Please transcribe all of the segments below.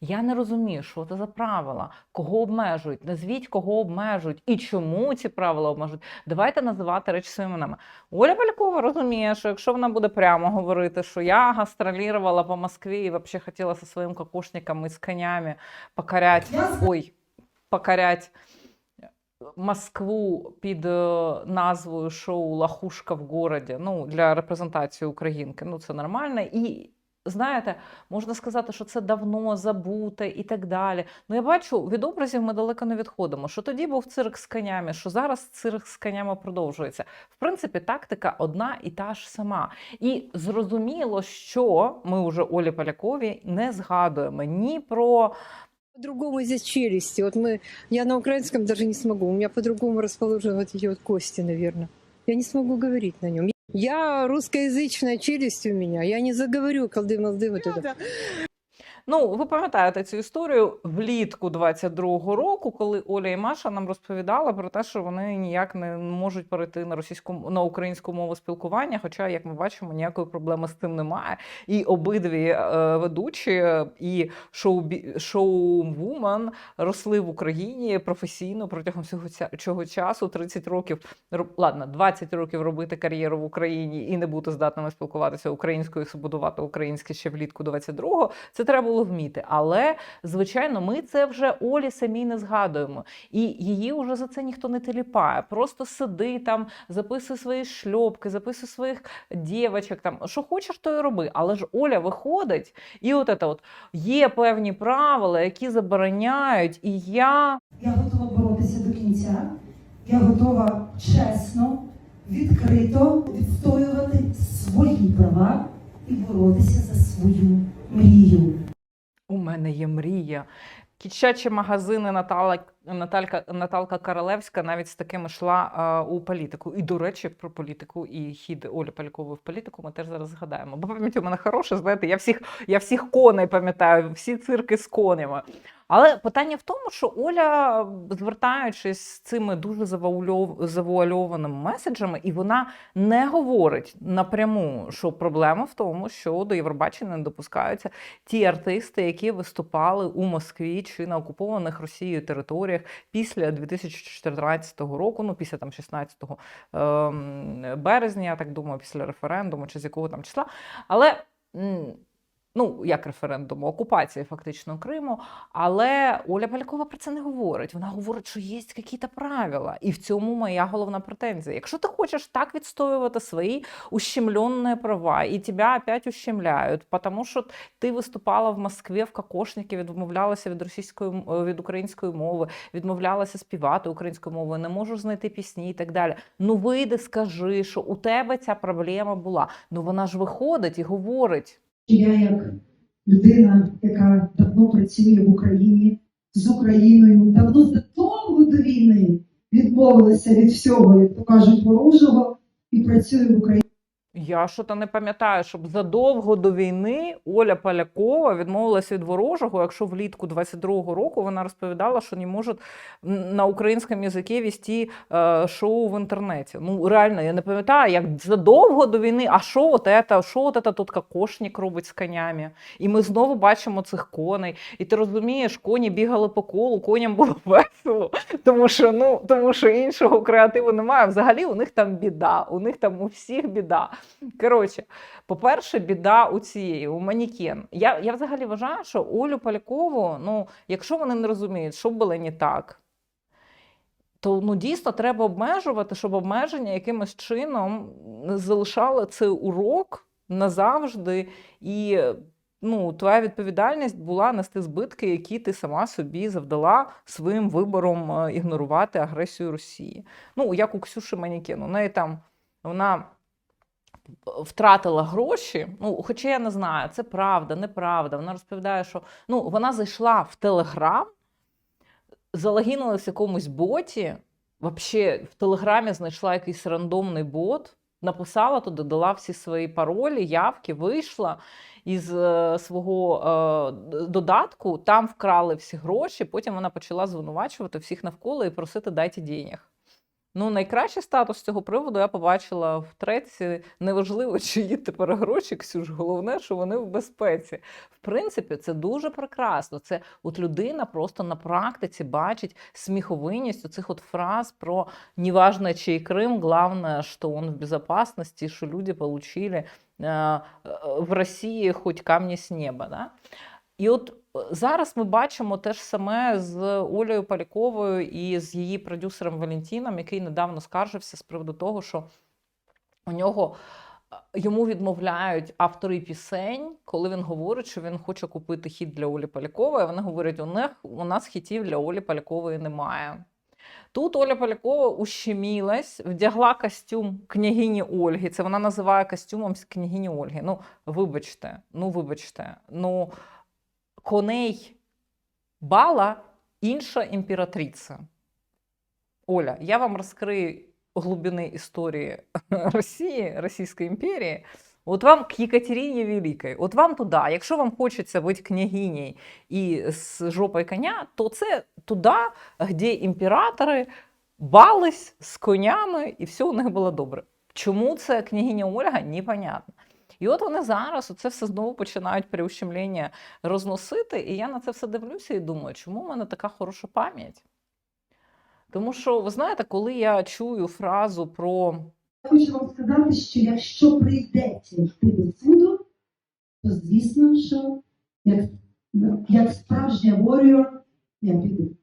Я не розумію, що це за правила, кого обмежують, назвіть, кого обмежують і чому ці правила обмежують. Давайте називати речі своїми іменами. Оля Полякова розуміє, що якщо вона буде прямо говорити, що я гастролювала по Москві і взагалі хотіла зі своїм кокошником і з конями покорять, ой, покорять Москву під е, назвою шоу Лахушка в городі. Ну, для репрезентації українки. Ну, це нормально. І знаєте, можна сказати, що це давно забуте і так далі. Ну, я бачу, від образів ми далеко не відходимо. Що тоді був цирк з конями, що зараз цирк з конями продовжується. В принципі, тактика одна і та ж сама. І зрозуміло, що ми вже Олі Полякові не згадуємо ні про По-другому здесь челюсти. Вот мы, я на украинском даже не смогу. У меня по-другому расположены вот эти вот кости, наверное. Я не смогу говорить на нем. Я русскоязычная челюсть у меня. Я не заговорю колды-молды вот это. Ну, ви пам'ятаєте цю історію влітку 22-го року, коли Оля і Маша нам розповідали про те, що вони ніяк не можуть перейти на російську на українську мову спілкування. Хоча, як ми бачимо, ніякої проблеми з цим немає. І обидві е, ведучі е, і шоу шоу-вумен росли в Україні професійно протягом всього ця- часу. 30 років роб- ладно, 20 років робити кар'єру в Україні і не бути здатними спілкуватися українською, і будувати українське ще влітку 22-го. Це треба було вміти. Але, звичайно, ми це вже Олі самій не згадуємо. І її вже за це ніхто не теліпає. Просто сиди там, записуй свої шльопки, записуй своїх дівочок, там, що хочеш, то і роби. Але ж Оля виходить, і от це от є певні правила, які забороняють, і я. Я готова боротися до кінця. Я готова чесно, відкрито відстоювати свої права і боротися за свою мрію. У мене є мрія. Кітчачі магазини Натала, Наталька, Наталка Королевська навіть з таким йшла а, у політику. І, до речі, про політику і хід Олі Полякової в політику ми теж зараз згадаємо. Бо пам'ять у мене хороша, знаєте, я всіх, я всіх коней пам'ятаю, всі цирки з конями. Але питання в тому, що Оля, звертаючись з цими дуже завуальованими меседжами, і вона не говорить напряму, що проблема в тому, що до Євробачення не допускаються ті артисти, які виступали у Москві чи на окупованих Росією територіях після 2014 року, ну після там 16 ем, березня, я так думаю, після референдуму чи з якого там числа. Але ну як референдуму, окупації фактично Криму. Але Оля Полякова про це не говорить. Вона говорить, що є якісь правила, і в цьому моя головна претензія. Якщо ти хочеш так відстоювати свої ущемленные права, і тебе опять ущемляють, тому що ти виступала в Москві в кокошникі, відмовлялася від російської від української мови, відмовлялася співати українською мовою, не можеш знайти пісні і так далі. Ну вийди, скажи, що у тебе ця проблема була. Ну вона ж виходить і говорить. Я як людина, яка давно працює в Україні з Україною, давно задовго до війни відмовилася від всього, як то кажуть, ворожого, і працюю в Україні. Я що то не пам'ятаю, щоб задовго до війни Оля Полякова відмовилася від ворожого, якщо влітку 22-го року вона розповідала, що не може на українському язикі вести е, шоу в інтернеті. Ну реально, я не пам'ятаю, як задовго до війни, а що от це, що от це тут кокошник робить з конями. І ми знову бачимо цих коней. І ти розумієш, коні бігали по колу, коням було весело, тому що ну тому що іншого креативу немає. Взагалі у них там біда, у них там у всіх біда. Коротше, по-перше, біда у цієї, у манікен. Я, я взагалі вважаю, що Олю Полякову, ну, якщо вони не розуміють, що було не так, то ну, дійсно треба обмежувати, щоб обмеження якимось чином залишало цей урок назавжди. І ну, твоя відповідальність була нести збитки, які ти сама собі завдала своїм вибором е, ігнорувати агресію Росії. Ну, як у Ксюші Манікен, у неї там вона втратила гроші. Ну, хоча я не знаю, це правда, неправда. Вона розповідає, що ну, вона зайшла в Телеграм, залогінилась в якомусь боті. Взагалі, в Телеграмі знайшла якийсь рандомний бот, написала туди, дала всі свої паролі, явки, вийшла із е, свого е, додатку, там вкрали всі гроші, потім вона почала звинувачувати всіх навколо і просити дайте денег. Ну, найкращий статус цього приводу я побачила в треці. Неважливо, чиї тепер гроші, Ксюш. Головне, що вони в безпеці. В принципі, це дуже прекрасно. Це от людина просто на практиці бачить сміховинність оцих от фраз про неважно, чий Крим, главное, що він в безопасности, що люди е, в Росії хоч камні з неба. Да? І от е, зараз ми бачимо те ж саме з Олею Поляковою і з її продюсером Валентіном, який недавно скаржився з приводу того, що у нього е, йому відмовляють автори пісень, коли він говорить, що він хоче купити хіт для Олі Полякової. Вони говорять, у них у нас хітів для Олі Полякової немає. Тут Оля Полякова ущемілась, вдягла костюм княгині Ольги. Це вона називає костюмом княгині Ольги. Ну, вибачте, ну вибачте. Ну, коней бала інша імператриця. Оля, я вам розкрию глибини історії Росії, Російської імперії. От вам к Екатерині Великій, от вам туди. Якщо вам хочеться бути княгинею і з жопою коня, то це туди, де імператори бались з конями, і все у них було добре. Чому це княгиня Ольга, непонятно. І от вони зараз це все знову починають при ущемлінні розносити. І я на це все дивлюся і думаю, чому в мене така хороша пам'ять? Тому що, ви знаєте, коли я чую фразу про Я хочу вам сказати, що якщо прийдеться йти до суду, то звісно, що як, як справжня warrior я піду.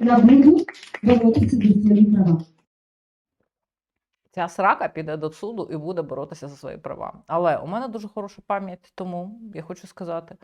Я буду боротися за свої права. Ця срака піде до суду і буде боротися за свої права. Але у мене дуже хороша пам'ять, тому я хочу сказати: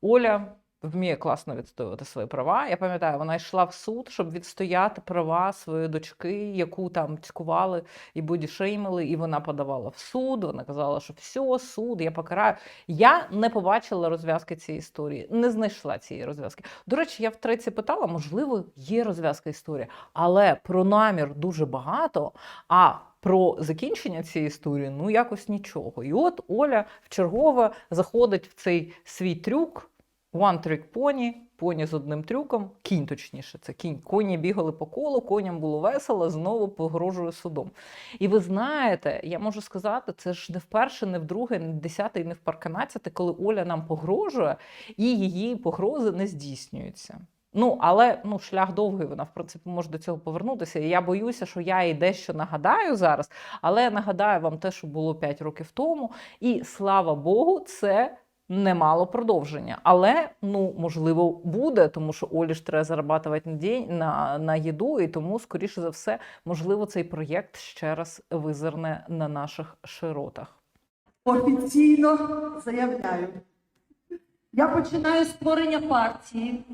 Оля вміє класно відстоювати свої права. Я пам'ятаю, вона йшла в суд, щоб відстояти права своєї дочки, яку там цькували і бодішеймили, і вона подавала в суд. Вона казала, що все, суд, я покараю. Я не побачила розв'язки цієї історії, не знайшла цієї розв'язки. До речі, я в треці питала, можливо, є розв'язка історії, але про намір дуже багато. А про закінчення цієї історії ну якось нічого. І от Оля вчергове заходить в цей свій трюк. One trick pony, поні з одним трюком, кінь точніше, це кінь. Коні бігали по колу, коням було весело, знову погрожує судом. І ви знаєте, я можу сказати, це ж не вперше, не вдруге, не в десяте не в парканадцяте, коли Оля нам погрожує, і її погрози не здійснюються. Ну, але ну, шлях довгий, вона, в принципі, може до цього повернутися. Я боюся, що я їй дещо нагадаю зараз, але нагадаю вам те, що було 5 років тому. І слава Богу, це не мало продовження. Але ну можливо буде, тому що Олі ж треба зарабатувати на день на, на їду, і тому, скоріше за все, можливо, цей проєкт ще раз визирне на наших широтах. Офіційно заявляю. Я починаю створення партії,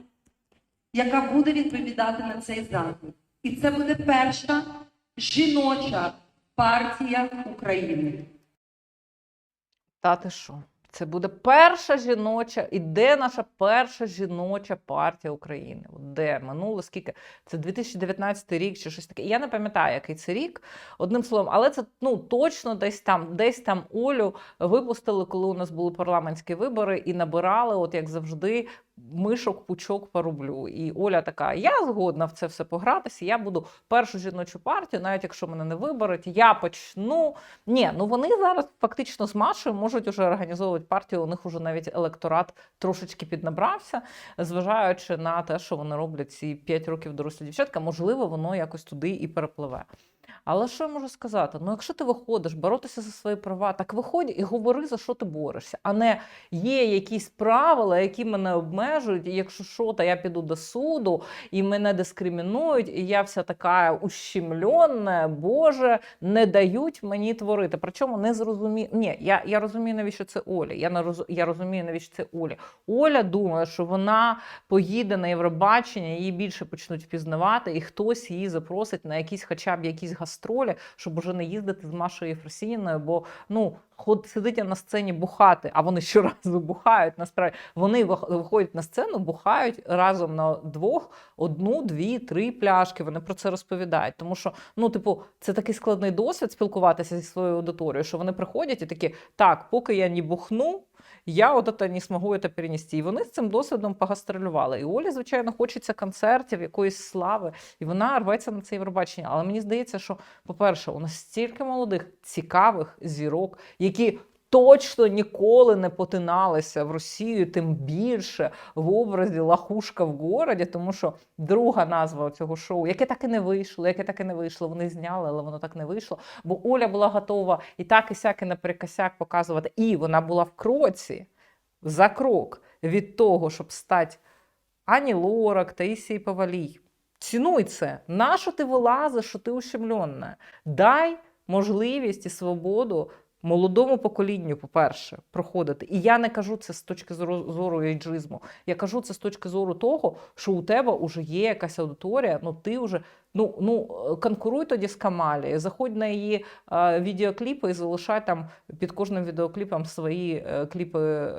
яка буде відповідати на цей захід. І це буде перша жіноча партія України. Та ти що? Це буде перша жіноча, і де наша перша жіноча партія України? Де минуло скільки? Це 2019 рік чи щось таке. Я не пам'ятаю, який це рік. Одним словом, але це ну точно десь там, десь там Олю випустили, коли у нас були парламентські вибори, і набирали, от як завжди, мишок, пучок по рублю. І Оля така: я згодна в це все погратися. Я буду першу жіночу партію, навіть якщо мене не виберуть, я почну. Ні, ну вони зараз фактично з Машею можуть уже організовувати партію. У них уже навіть електорат трошечки піднабрався, зважаючи на те, що вони роблять ці 5 років дорослі дівчатка, можливо, воно якось туди і перепливе. Але що я можу сказати? Ну, якщо ти виходиш боротися за свої права, так виходь і говори, за що ти борешся, а не є якісь правила, які мене обмежують, і якщо що, то я піду до суду, і мене дискримінують, і я вся така ущемлена, Боже, не дають мені творити. Причому не зрозумію. Ні, я, я розумію, навіщо це Оля. Я не роз... я розумію, навіщо це Оля. Оля думає, що вона поїде на Євробачення, її більше почнуть впізнавати, і хтось її запросить на якісь, хоча б якісь гастролі, щоб уже не їздити з Машою Єфросініною, бо ну. Ход сидить на сцені бухати, а вони щоразу бухають. Насправді вони виходять на сцену, бухають разом на двох одну, дві, три пляшки. Вони про це розповідають. Тому що, ну, типу, це такий складний досвід спілкуватися зі своєю аудиторією, що вони приходять і такі: так, поки я не бухну. Я от це не зможу це перенести. І вони з цим досвідом погастролювали. І Олі, звичайно, хочеться концертів, якоїсь слави, і вона рветься на це Євробачення. Але мені здається, що, по-перше, у нас стільки молодих, цікавих зірок, які. Точно ніколи не потиналися в Росію, тим більше в образі Лахушка в городі, тому що друга назва цього шоу, яке так і не вийшло, яке так і не вийшло, вони зняли, але воно так не вийшло. Бо Оля була готова і так, і сяк, і наперекосяк показувати. І вона була в кроці за крок від того, щоб стати Ані Лорак, Таїсії Павалій. Цінуй це. Нащо ти вилазиш, що ти ущемленна? Дай можливість і свободу молодому поколінню, по-перше, проходити. І я не кажу це з точки зору, ейджизму. Я кажу це з точки зору того, що у тебе вже є якась аудиторія, ну ти вже. Ну, ну конкуруй тоді з Камалією, заходь на її е, відеокліпи і залишай там під кожним відеокліпом свої е, кліпи е,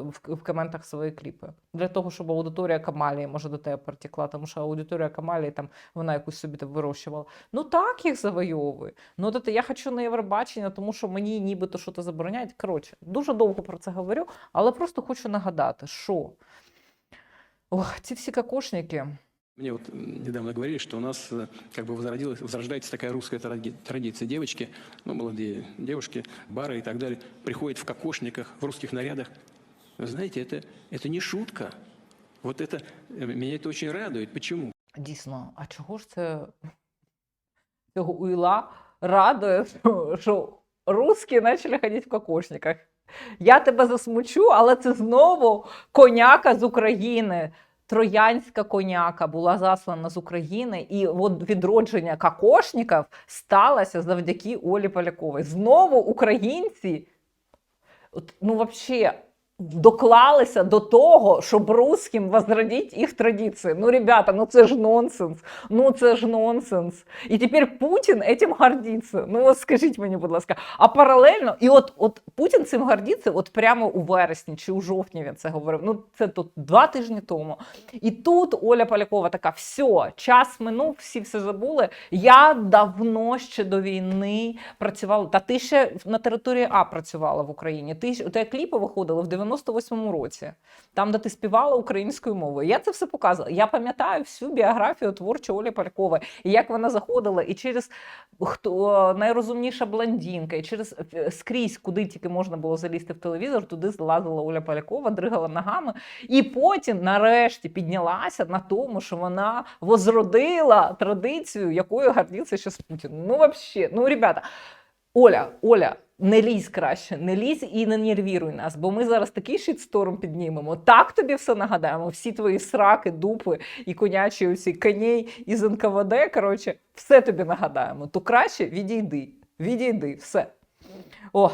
в, в коментах свої кліпи. Для того, щоб аудиторія Камалії може до тебе притекла, тому що аудиторія Камалії там вона якусь собі там вирощувала. Ну так їх завойовує. Ну от я хочу на Євробачення, тому що мені нібито що то забороняють. Коротше, дуже довго про це говорю, але просто хочу нагадати, що Ох, ці всі кокошники. Мне вот м, недавно говорили, что у нас э, как бы возродилась, возрождается такая русская тради- традиция. Девочки, ну, молодые девушки, бары и так далее, приходят в кокошниках, в русских нарядах. Вы знаете, это, это не шутка. Вот это, э, меня это очень радует. Почему? Дійсно, а чого ж це цього уйла радує, що, що русські почали ходити в кокошниках? Я тебе засмучу, але це знову коняка з України. Троянська коняка була заслана з України, і от відродження кокошників сталося завдяки Олі Поляковій. Знову українці, ну, взагалі, доклалися до того, щоб русським возродити їх традиції. Ну, ребята, ну це ж нонсенс. Ну це ж нонсенс. І тепер Путін этим гордиться. Ну, от скажіть мені, будь ласка. А паралельно, і от, от Путін цим гордиться, от прямо у вересні чи у жовтні він це говорив. Ну, це тут два тижні тому. І тут Оля Полякова така: все, час минув, всі все забули. Я давно ще до війни працювала. Та ти ще на території А працювала в Україні. Ти у тебе кліпи виходили в 98-му році, там, де ти співала українською мовою. Я це все показувала. Я пам'ятаю всю біографію творчу Олі Полякової, і як вона заходила, і через хто найрозумніша блондинка, і через е, скрізь, куди тільки можна було залізти в телевізор, туди залазила Оля Полякова, дригала ногами. І потім, нарешті, піднялася на тому, що вона возродила традицію, якою гордиться ще Путін. Ну, взагалі, ну, ребята, Оля, Оля, не лізь краще, не лізь і не нервіруй нас, бо ми зараз такий шітсторм піднімемо. Так тобі все нагадаємо. Всі твої сраки, дупи і конячі оці коней із НКВД. Коротше, все тобі нагадаємо. То краще відійди, відійди, все. О,